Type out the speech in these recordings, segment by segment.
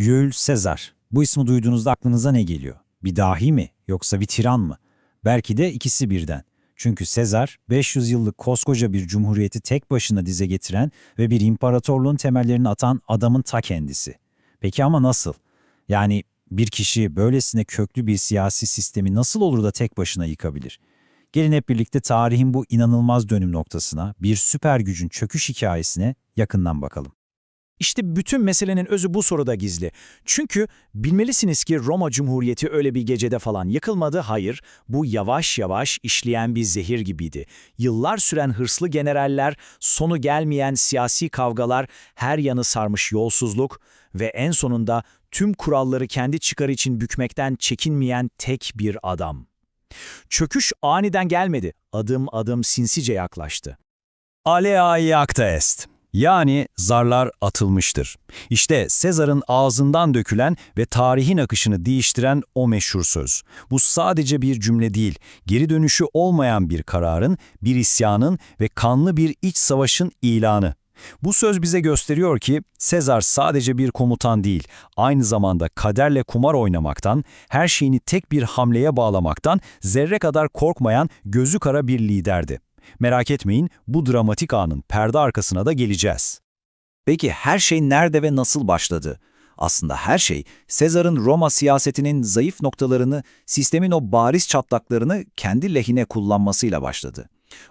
Jules Caesar. Bu ismi duyduğunuzda aklınıza ne geliyor? Bir dahi mi yoksa bir tiran mı? Belki de ikisi birden. Çünkü Sezar 500 yıllık koskoca bir cumhuriyeti tek başına dize getiren ve bir imparatorluğun temellerini atan adamın ta kendisi. Peki ama nasıl? Yani bir kişi böylesine köklü bir siyasi sistemi nasıl olur da tek başına yıkabilir? Gelin hep birlikte tarihin bu inanılmaz dönüm noktasına, bir süper gücün çöküş hikayesine yakından bakalım. İşte bütün meselenin özü bu soruda gizli. Çünkü bilmelisiniz ki Roma Cumhuriyeti öyle bir gecede falan yıkılmadı. Hayır, bu yavaş yavaş işleyen bir zehir gibiydi. Yıllar süren hırslı generaller, sonu gelmeyen siyasi kavgalar, her yanı sarmış yolsuzluk ve en sonunda tüm kuralları kendi çıkarı için bükmekten çekinmeyen tek bir adam. Çöküş aniden gelmedi, adım adım sinsice yaklaştı. Alea iacta est. Yani zarlar atılmıştır. İşte Sezar'ın ağzından dökülen ve tarihin akışını değiştiren o meşhur söz. Bu sadece bir cümle değil, geri dönüşü olmayan bir kararın, bir isyanın ve kanlı bir iç savaşın ilanı. Bu söz bize gösteriyor ki Sezar sadece bir komutan değil, aynı zamanda kaderle kumar oynamaktan, her şeyini tek bir hamleye bağlamaktan zerre kadar korkmayan gözü kara bir liderdi. Merak etmeyin, bu dramatik anın perde arkasına da geleceğiz. Peki her şey nerede ve nasıl başladı? Aslında her şey Sezar'ın Roma siyasetinin zayıf noktalarını, sistemin o bariz çatlaklarını kendi lehine kullanmasıyla başladı.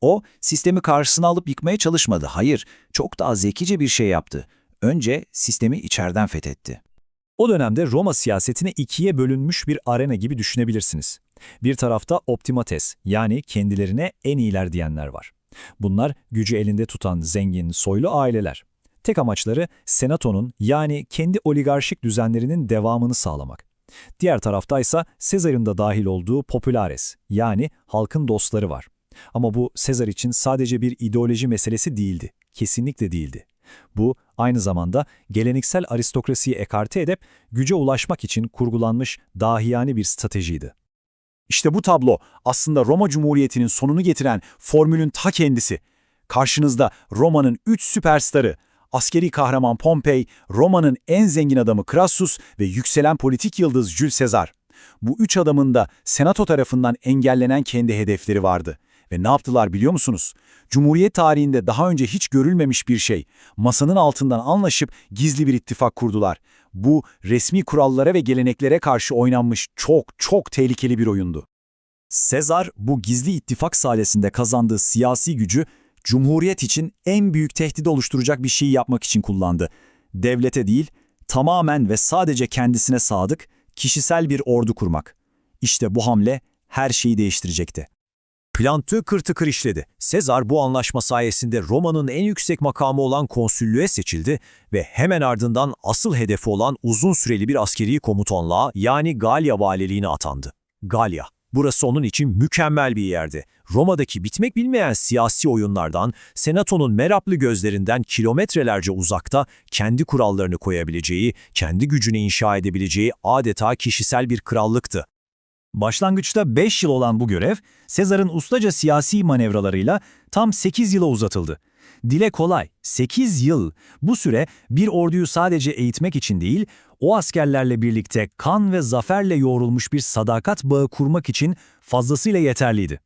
O, sistemi karşısına alıp yıkmaya çalışmadı. Hayır, çok daha zekice bir şey yaptı. Önce sistemi içeriden fethetti. O dönemde Roma siyasetine ikiye bölünmüş bir arena gibi düşünebilirsiniz. Bir tarafta optimates yani kendilerine en iyiler diyenler var. Bunlar gücü elinde tutan zengin, soylu aileler. Tek amaçları senatonun yani kendi oligarşik düzenlerinin devamını sağlamak. Diğer taraftaysa Sezar'ın da dahil olduğu populares yani halkın dostları var. Ama bu Sezar için sadece bir ideoloji meselesi değildi. Kesinlikle değildi. Bu aynı zamanda geleneksel aristokrasiyi ekarte edip güce ulaşmak için kurgulanmış dahiyane bir stratejiydi. İşte bu tablo aslında Roma Cumhuriyeti'nin sonunu getiren formülün ta kendisi. Karşınızda Roma'nın üç süperstarı, askeri kahraman Pompey, Roma'nın en zengin adamı Crassus ve yükselen politik yıldız Jules Caesar. Bu üç adamın da senato tarafından engellenen kendi hedefleri vardı. Ve ne yaptılar biliyor musunuz? Cumhuriyet tarihinde daha önce hiç görülmemiş bir şey. Masanın altından anlaşıp gizli bir ittifak kurdular. Bu resmi kurallara ve geleneklere karşı oynanmış çok çok tehlikeli bir oyundu. Sezar bu gizli ittifak sayesinde kazandığı siyasi gücü Cumhuriyet için en büyük tehdit oluşturacak bir şey yapmak için kullandı. Devlete değil, tamamen ve sadece kendisine sadık, kişisel bir ordu kurmak. İşte bu hamle her şeyi değiştirecekti. Plan tıkır tıkır işledi. Sezar bu anlaşma sayesinde Roma'nın en yüksek makamı olan konsüllüğe seçildi ve hemen ardından asıl hedefi olan uzun süreli bir askeri komutanlığa yani Galya valiliğine atandı. Galya, burası onun için mükemmel bir yerdi. Roma'daki bitmek bilmeyen siyasi oyunlardan, senatonun meraplı gözlerinden kilometrelerce uzakta kendi kurallarını koyabileceği, kendi gücünü inşa edebileceği adeta kişisel bir krallıktı. Başlangıçta 5 yıl olan bu görev, Sezar'ın ustaca siyasi manevralarıyla tam 8 yıla uzatıldı. Dile kolay, 8 yıl. Bu süre bir orduyu sadece eğitmek için değil, o askerlerle birlikte kan ve zaferle yoğrulmuş bir sadakat bağı kurmak için fazlasıyla yeterliydi.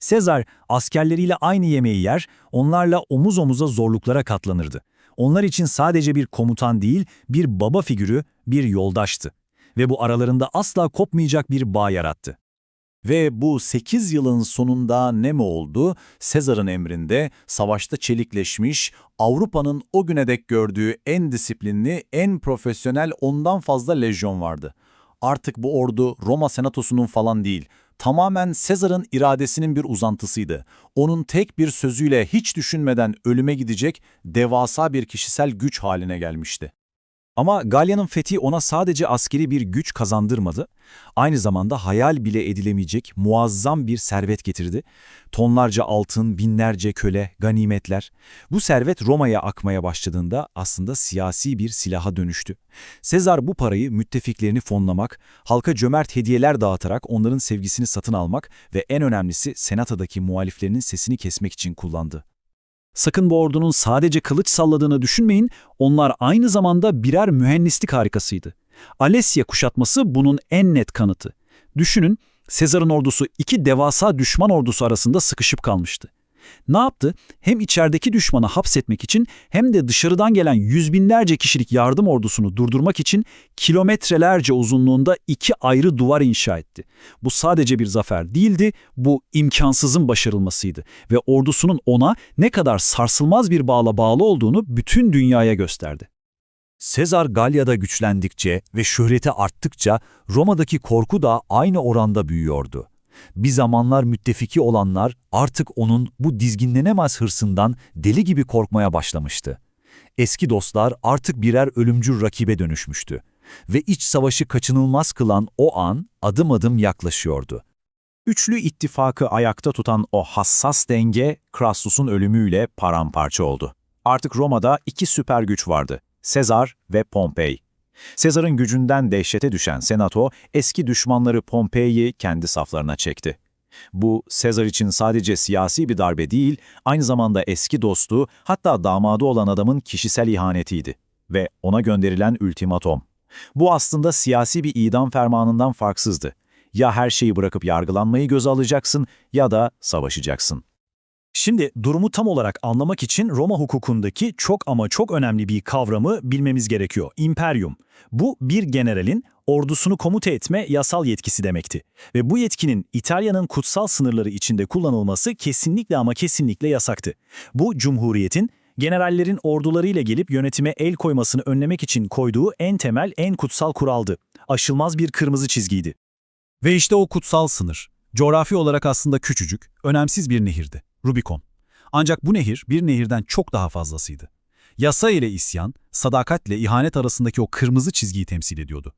Sezar askerleriyle aynı yemeği yer, onlarla omuz omuza zorluklara katlanırdı. Onlar için sadece bir komutan değil, bir baba figürü, bir yoldaştı ve bu aralarında asla kopmayacak bir bağ yarattı. Ve bu 8 yılın sonunda ne mi oldu? Sezar'ın emrinde savaşta çelikleşmiş, Avrupa'nın o güne dek gördüğü en disiplinli, en profesyonel ondan fazla lejyon vardı. Artık bu ordu Roma senatosunun falan değil, tamamen Sezar'ın iradesinin bir uzantısıydı. Onun tek bir sözüyle hiç düşünmeden ölüme gidecek devasa bir kişisel güç haline gelmişti. Ama Galya'nın fethi ona sadece askeri bir güç kazandırmadı, aynı zamanda hayal bile edilemeyecek muazzam bir servet getirdi. Tonlarca altın, binlerce köle, ganimetler. Bu servet Roma'ya akmaya başladığında aslında siyasi bir silaha dönüştü. Sezar bu parayı müttefiklerini fonlamak, halka cömert hediyeler dağıtarak onların sevgisini satın almak ve en önemlisi senatadaki muhaliflerinin sesini kesmek için kullandı. Sakın bu ordunun sadece kılıç salladığını düşünmeyin, onlar aynı zamanda birer mühendislik harikasıydı. Alesya kuşatması bunun en net kanıtı. Düşünün, Sezar'ın ordusu iki devasa düşman ordusu arasında sıkışıp kalmıştı. Ne yaptı? Hem içerideki düşmanı hapsetmek için hem de dışarıdan gelen yüz binlerce kişilik yardım ordusunu durdurmak için kilometrelerce uzunluğunda iki ayrı duvar inşa etti. Bu sadece bir zafer değildi, bu imkansızın başarılmasıydı ve ordusunun ona ne kadar sarsılmaz bir bağla bağlı olduğunu bütün dünyaya gösterdi. Sezar Galya'da güçlendikçe ve şöhreti arttıkça Roma'daki korku da aynı oranda büyüyordu. Bir zamanlar müttefiki olanlar artık onun bu dizginlenemez hırsından deli gibi korkmaya başlamıştı. Eski dostlar artık birer ölümcül rakibe dönüşmüştü ve iç savaşı kaçınılmaz kılan o an adım adım yaklaşıyordu. Üçlü ittifakı ayakta tutan o hassas denge Crassus'un ölümüyle paramparça oldu. Artık Roma'da iki süper güç vardı. Sezar ve Pompey. Sezar'ın gücünden dehşete düşen senato eski düşmanları Pompei'yi kendi saflarına çekti. Bu Sezar için sadece siyasi bir darbe değil, aynı zamanda eski dostu hatta damadı olan adamın kişisel ihanetiydi ve ona gönderilen ultimatom. Bu aslında siyasi bir idam fermanından farksızdı. Ya her şeyi bırakıp yargılanmayı göze alacaksın ya da savaşacaksın. Şimdi durumu tam olarak anlamak için Roma hukukundaki çok ama çok önemli bir kavramı bilmemiz gerekiyor. Imperium. Bu bir generalin ordusunu komuta etme yasal yetkisi demekti. Ve bu yetkinin İtalya'nın kutsal sınırları içinde kullanılması kesinlikle ama kesinlikle yasaktı. Bu cumhuriyetin generallerin ordularıyla gelip yönetime el koymasını önlemek için koyduğu en temel, en kutsal kuraldı. Aşılmaz bir kırmızı çizgiydi. Ve işte o kutsal sınır. Coğrafi olarak aslında küçücük, önemsiz bir nehirdi. Rubikon. Ancak bu nehir bir nehirden çok daha fazlasıydı. Yasa ile isyan, sadakatle ihanet arasındaki o kırmızı çizgiyi temsil ediyordu.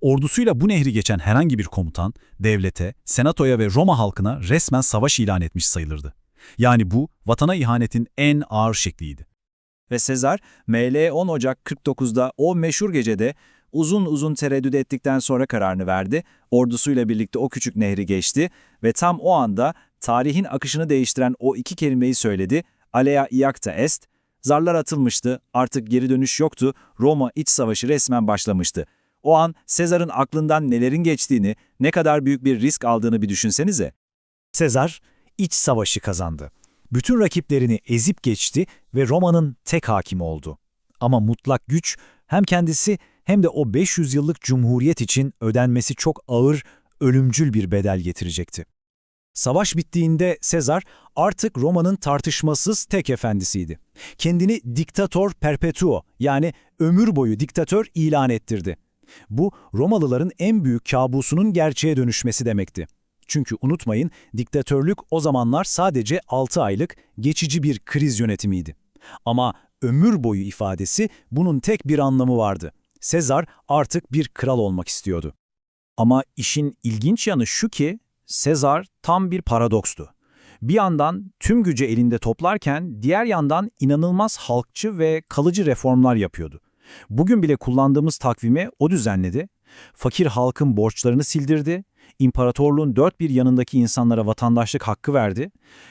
Ordusuyla bu nehri geçen herhangi bir komutan, devlete, senatoya ve Roma halkına resmen savaş ilan etmiş sayılırdı. Yani bu, vatana ihanetin en ağır şekliydi. Ve Sezar, ML 10 Ocak 49'da o meşhur gecede uzun uzun tereddüt ettikten sonra kararını verdi, ordusuyla birlikte o küçük nehri geçti ve tam o anda tarihin akışını değiştiren o iki kelimeyi söyledi, Alea iacta est, zarlar atılmıştı, artık geri dönüş yoktu, Roma iç savaşı resmen başlamıştı. O an Sezar'ın aklından nelerin geçtiğini, ne kadar büyük bir risk aldığını bir düşünsenize. Sezar iç savaşı kazandı. Bütün rakiplerini ezip geçti ve Roma'nın tek hakimi oldu. Ama mutlak güç hem kendisi hem de o 500 yıllık cumhuriyet için ödenmesi çok ağır, ölümcül bir bedel getirecekti. Savaş bittiğinde Sezar artık Roma'nın tartışmasız tek efendisiydi. Kendini diktator perpetuo yani ömür boyu diktatör ilan ettirdi. Bu Romalıların en büyük kabusunun gerçeğe dönüşmesi demekti. Çünkü unutmayın diktatörlük o zamanlar sadece 6 aylık geçici bir kriz yönetimiydi. Ama ömür boyu ifadesi bunun tek bir anlamı vardı. Sezar artık bir kral olmak istiyordu. Ama işin ilginç yanı şu ki, Sezar tam bir paradokstu. Bir yandan tüm gücü elinde toplarken diğer yandan inanılmaz halkçı ve kalıcı reformlar yapıyordu. Bugün bile kullandığımız takvimi o düzenledi, fakir halkın borçlarını sildirdi, imparatorluğun dört bir yanındaki insanlara vatandaşlık hakkı verdi.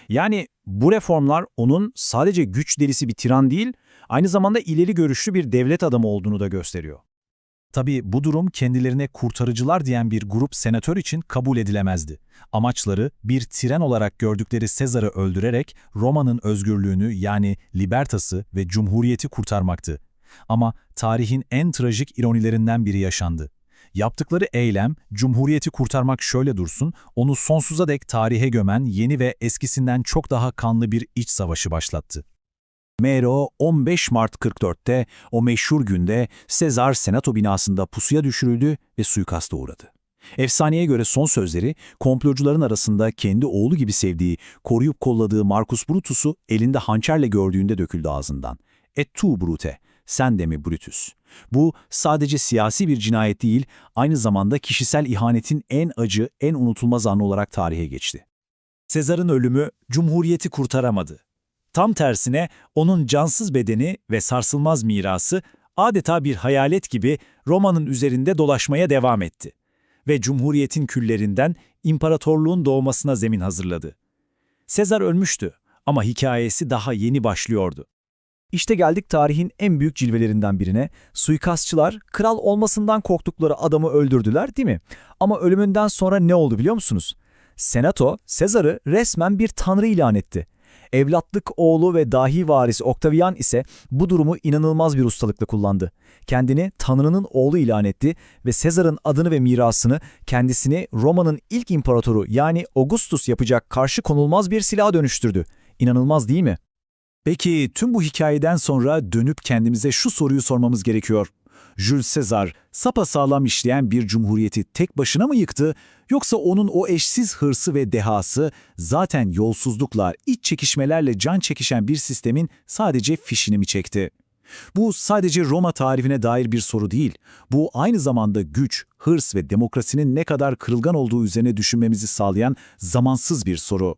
Yani bu reformlar onun sadece güç delisi bir tiran değil, aynı zamanda ileri görüşlü bir devlet adamı olduğunu da gösteriyor. Tabii bu durum kendilerine kurtarıcılar diyen bir grup senatör için kabul edilemezdi. Amaçları bir tren olarak gördükleri Sezar'ı öldürerek Roma'nın özgürlüğünü yani libertası ve cumhuriyeti kurtarmaktı. Ama tarihin en trajik ironilerinden biri yaşandı. Yaptıkları eylem, cumhuriyeti kurtarmak şöyle dursun, onu sonsuza dek tarihe gömen yeni ve eskisinden çok daha kanlı bir iç savaşı başlattı. Mero 15 Mart 44'te o meşhur günde Sezar Senato binasında pusuya düşürüldü ve suikasta uğradı. Efsaneye göre son sözleri komplocuların arasında kendi oğlu gibi sevdiği, koruyup kolladığı Marcus Brutus'u elinde hançerle gördüğünde döküldü ağzından. Et tu Brute, sen de mi Brutus? Bu sadece siyasi bir cinayet değil, aynı zamanda kişisel ihanetin en acı, en unutulmaz anı olarak tarihe geçti. Sezar'ın ölümü cumhuriyeti kurtaramadı. Tam tersine onun cansız bedeni ve sarsılmaz mirası adeta bir hayalet gibi Roma'nın üzerinde dolaşmaya devam etti ve cumhuriyetin küllerinden imparatorluğun doğmasına zemin hazırladı. Sezar ölmüştü ama hikayesi daha yeni başlıyordu. İşte geldik tarihin en büyük cilvelerinden birine. Suikastçılar kral olmasından korktukları adamı öldürdüler değil mi? Ama ölümünden sonra ne oldu biliyor musunuz? Senato, Sezar'ı resmen bir tanrı ilan etti. Evlatlık oğlu ve dahi varis Octavian ise bu durumu inanılmaz bir ustalıkla kullandı. Kendini Tanrı'nın oğlu ilan etti ve Sezar'ın adını ve mirasını kendisini Roma'nın ilk imparatoru yani Augustus yapacak karşı konulmaz bir silaha dönüştürdü. İnanılmaz değil mi? Peki tüm bu hikayeden sonra dönüp kendimize şu soruyu sormamız gerekiyor. Jules Caesar sapasağlam işleyen bir cumhuriyeti tek başına mı yıktı yoksa onun o eşsiz hırsı ve dehası zaten yolsuzlukla, iç çekişmelerle can çekişen bir sistemin sadece fişini mi çekti? Bu sadece Roma tarihine dair bir soru değil. Bu aynı zamanda güç, hırs ve demokrasinin ne kadar kırılgan olduğu üzerine düşünmemizi sağlayan zamansız bir soru.